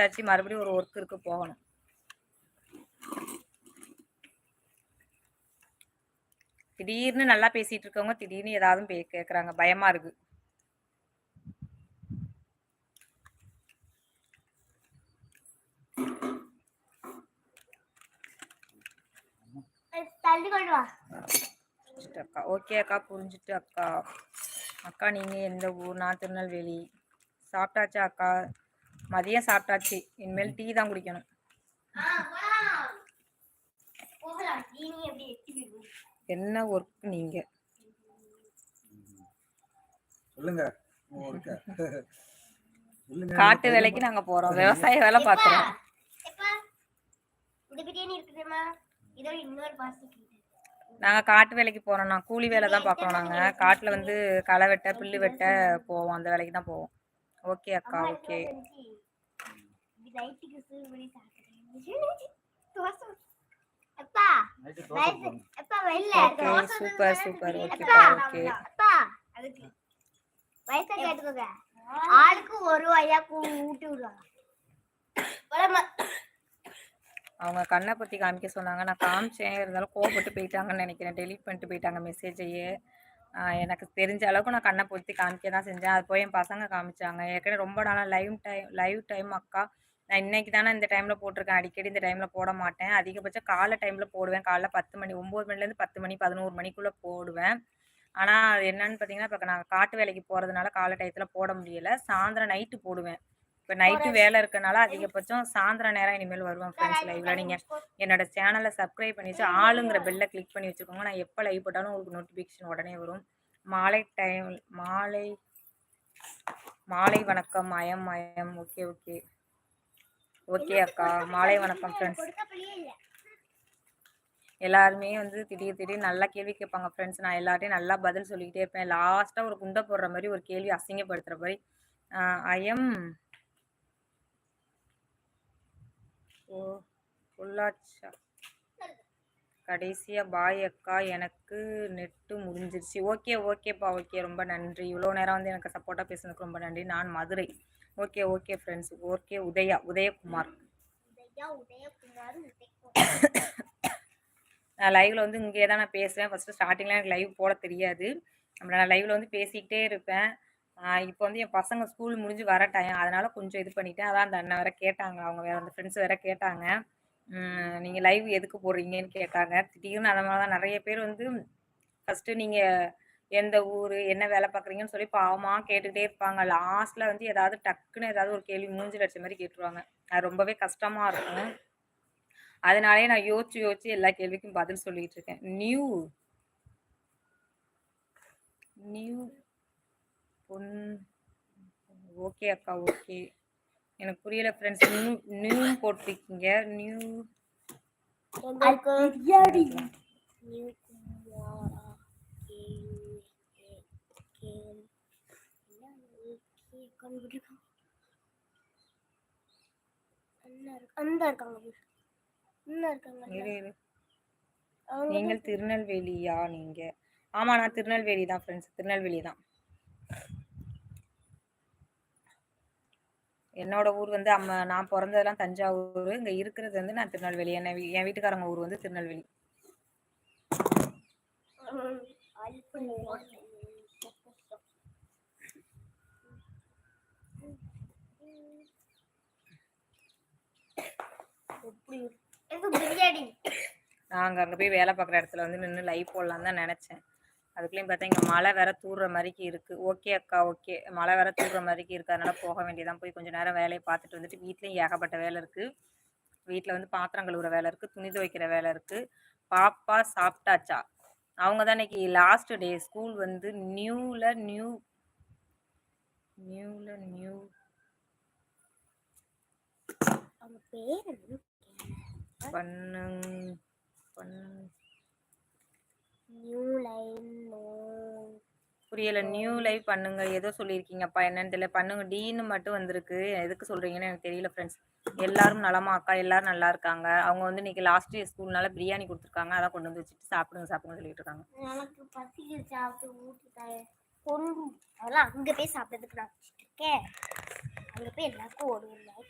வந்தாச்சு மறுபடியும் ஒரு ஒர்க் இருக்கு போகணும். திடீர்னு நல்லா பேசிட்டு இருக்கவங்க திடீர்னு ஏதாவது பே கேட்குறாங்க பயமா இருக்கு. அக்கா. ஓகே அக்கா புரிஞ்சுட்டு அக்கா. அக்கா நீங்க எந்த ஊர்? நான் திருநெல்வேலி. சாப்பிட்டாச்சா அக்கா? மதியம் சாப்பிட்டாச்சு. இனிமேல் டீ தான் குடிக்கணும். என்ன ஒர்க் நீங்க? காட்டு வேலைக்கு நாங்க போறோம். விவசாய வேலை பார்க்குறோம் எப்பா? இந்த பிரியாணி இருக்குதுமா? இதோ இன்னொரு பாசிட்டிவ் நாங்க காட்டு வேலைக்கு போறோம். நான் கூலி வேலை தான் பார்க்குறோம் நாங்க. காட்டுல வந்து களை வெட்ட புல்லு வெட்ட போவோம். அந்த வேலைக்கு தான் போவோம். ஓகே அக்கா ஓகே. நைட்டுக்கு சாப்பிடுறேன் அப்பா. அப்பா ஓகே தோசை சூப்பர். சூப்பர். அப்பா ஓகேப்பா ஓகே. அப்பா அதுக்கு. வயசை கேட்டுக்கோங்க ஆளுக்கு ஒரு வயா ஊட்டி விடுவாங்க. போலாமா? அவங்க கண்ணை பத்தி காமிக்க சொன்னாங்க. நான் காமிச்சேன். இருந்தாலும் கோவப்பட்டு போயிட்டாங்கன்னு நினைக்கிறேன். டெலீட் பண்ணிட்டு போயிட்டாங்க மெசேஜையே எனக்கு தெரிஞ்ச அளவுக்கு நான் கண்ணை பொருத்தி காமிக்க தான் செஞ்சேன். அது போய் என் பசங்க காமிச்சாங்க. ஏற்கனவே ரொம்ப நாளாக லைவ் டைம் லைவ் டைம் அக்கா. நான் இன்னைக்கு தானே இந்த டைமில் போட்டிருக்கேன். அடிக்கடி இந்த டைமில் போட மாட்டேன். அதிகபட்சம் காலை டைமில் போடுவேன். காலைல பத்து மணி ஒம்பது மணிலேருந்து பத்து மணி பதினோரு மணிக்குள்ளே போடுவேன். ஆனால் அது என்னன்னு பார்த்தீங்கன்னா இப்போ நான் காட்டு வேலைக்கு போகிறதுனால காலை டயத்தில் போட முடியலை. சாயந்தரம் நைட்டு போடுவேன். இப்போ நைட்டு வேலை இருக்கனால அதிகபட்சம் சாயந்தரம் நேரம் இனிமேல் வருவேன் ஃப்ரெண்ட்ஸ் லைவ்ல நீங்கள் என்னோட சேனலை சப்ஸ்கிரைப் பண்ணி வச்சு ஆளுங்கிற பெல்லை கிளிக் பண்ணி வச்சுக்கோங்க. நான் எப்போ லைவ் போட்டாலும் உங்களுக்கு நோட்டிஃபிகேஷன் உடனே வரும். மாலை டைம் மாலை மாலை வணக்கம் மயம் மயம். ஓகே ஓகே ஓகே அக்கா. மாலை வணக்கம் ஃப்ரெண்ட்ஸ் எல்லாருமே வந்து திடீர் திடீர் நல்லா கேள்வி கேட்பாங்க ஃப்ரெண்ட்ஸ் நான் எல்லார்ட்டையும் நல்லா பதில் சொல்லிக்கிட்டே இருப்பேன். லாஸ்ட்டாக ஒரு குண்டை போடுற மாதிரி ஒரு கேள்வி அசிங்கப்படுத்துகிற மாதிரி. ஐயம் ஓ பொள்ளாச்சா கடைசியாக பாய் அக்கா எனக்கு நெட்டு முடிஞ்சிருச்சு. ஓகே ஓகேப்பா ஓகே ரொம்ப நன்றி. இவ்வளோ நேரம் வந்து எனக்கு சப்போர்ட்டாக பேசுனதுக்கு ரொம்ப நன்றி. நான் Madurai. Okay okay friends okay Udhaya Udhayakumar. Udhaya Udhayakumar Udhayakumar. நான் லைவ்ல வந்து இங்கே தான் நான் பேசுவேன். ஃபஸ்ட்டு ஸ்டார்டிங்கில் எனக்கு லைவ் போட தெரியாது. அப்புறம் நான் லைவ்ல வந்து பேசிக்கிட்டே இருப்பேன். இப்போ வந்து என் பசங்க ஸ்கூல் முடிஞ்சு வர டைம் அதனால கொஞ்சம் இது பண்ணிட்டேன். அதான் அந்த அண்ணன் வேற கேட்டாங்க. அவங்க வேற அந்த ஃப்ரெண்ட்ஸ் வேற கேட்டாங்க. நீங்கள் லைவ் எதுக்கு போடுறீங்கன்னு கேட்டாங்க. திடீர்னு அந்த மாதிரி தான் நிறைய பேர் வந்து ஃபஸ்ட்டு நீங்கள் எந்த ஊர் என்ன வேலை பார்க்குறீங்கன்னு சொல்லி பாவமாக கேட்டுகிட்டே இருப்பாங்க. லாஸ்ட்டில் வந்து ஏதாவது டக்குன்னு ஏதாவது ஒரு கேள்வி மூஞ்சில் அடிச்ச மாதிரி கேட்டுருவாங்க. அது ரொம்பவே கஷ்டமாக இருக்கும். அதனாலே நான் யோசிச்சு யோசிச்சு எல்லா கேள்விக்கும் பதில் சொல்லிட்டு இருக்கேன். நியூ நியூ பொன் ஓகே அக்கா ஓகே. எனக்கு புரியல ஃப்ரெண்ட்ஸ் நியூ நியூ போட்டிருக்கீங்க நியூ நீங்கள் திருநெல்வேலியா நீங்க? ஆமா நான் திருநெல்வேலி தான் ஃப்ரெண்ட்ஸ் திருநெல்வேலி தான் என்னோட ஊர் வந்து அம்மா நான் பிறந்ததெல்லாம் தஞ்சாவூர். இங்க இருக்கிறது வந்து நான் திருநெல்வேலி. என்ன என் வீட்டுக்காரங்க ஊர் வந்து திருநெல்வேலி. ம், அல்ப நேரம். எப்படி எனக்கு பிரியாணி? நாங்க அங்க போய் வேலை பார்க்குற இடத்துல வந்து நின்று லைவ் போடலாம் தான் நினைச்சேன். அதுக்குள்ளேயும் பார்த்தா இங்க மழை வேற தூர்ற மாதிரிக்கு இருக்கு. ஓகே அக்கா ஓகே. மழை வேற தூர்ற மாதிரிக்கு இருக்கு. அதனால போக வேண்டியதான் போய் கொஞ்ச நேரம் வேலையை பார்த்துட்டு வந்துட்டு வீட்லயும் ஏகப்பட்ட வேலை இருக்கு. வீட்டில் வந்து பாத்திரம் கழுவுற வேலை இருக்கு. துணி துவைக்கிற வேலை இருக்கு. பாப்பா சாப்பிட்டாச்சா? அவங்க தான் இன்னைக்கு லாஸ்ட் டே ஸ்கூல் வந்து நியூல நியூ நியூல நியூ அவங்க பேர் என்ன பண்ணு பண்ணு நியூ லைன் புரியல நியூ லைவ் பண்ணுங்க. ஏதோ சொல்லியிருக்கீங்கப்பா என்னன்னு தெரியல. பண்ணுங்க. டீன்னு மட்டும் வந்திருக்கு. எதுக்கு சொல்றீங்கன்னு எனக்கு தெரியல ஃப்ரெண்ட்ஸ் எல்லாரும் நலமா அக்கா எல்லாரும் நல்லா இருக்காங்க. அவங்க வந்து இன்னைக்கு லாஸ்ட் டே ஸ்கூல்னால பிரியாணி கொடுத்துருக்காங்க. அதான் கொண்டு வந்து வச்சுட்டு சாப்பிடுங்க சாப்பிடுங்க சொல்லிட்டு இருக்காங்க. எனக்கு பசிக்கு சாப்பிட்டு ஊட்டிட்டாய பொண்ணு அதெல்லாம் அங்கே போய் சாப்பிட்றதுக்கு நான் வச்சுட்டு இருக்கேன். அங்கே போய் எல்லாருக்கும் ஒரு நாள்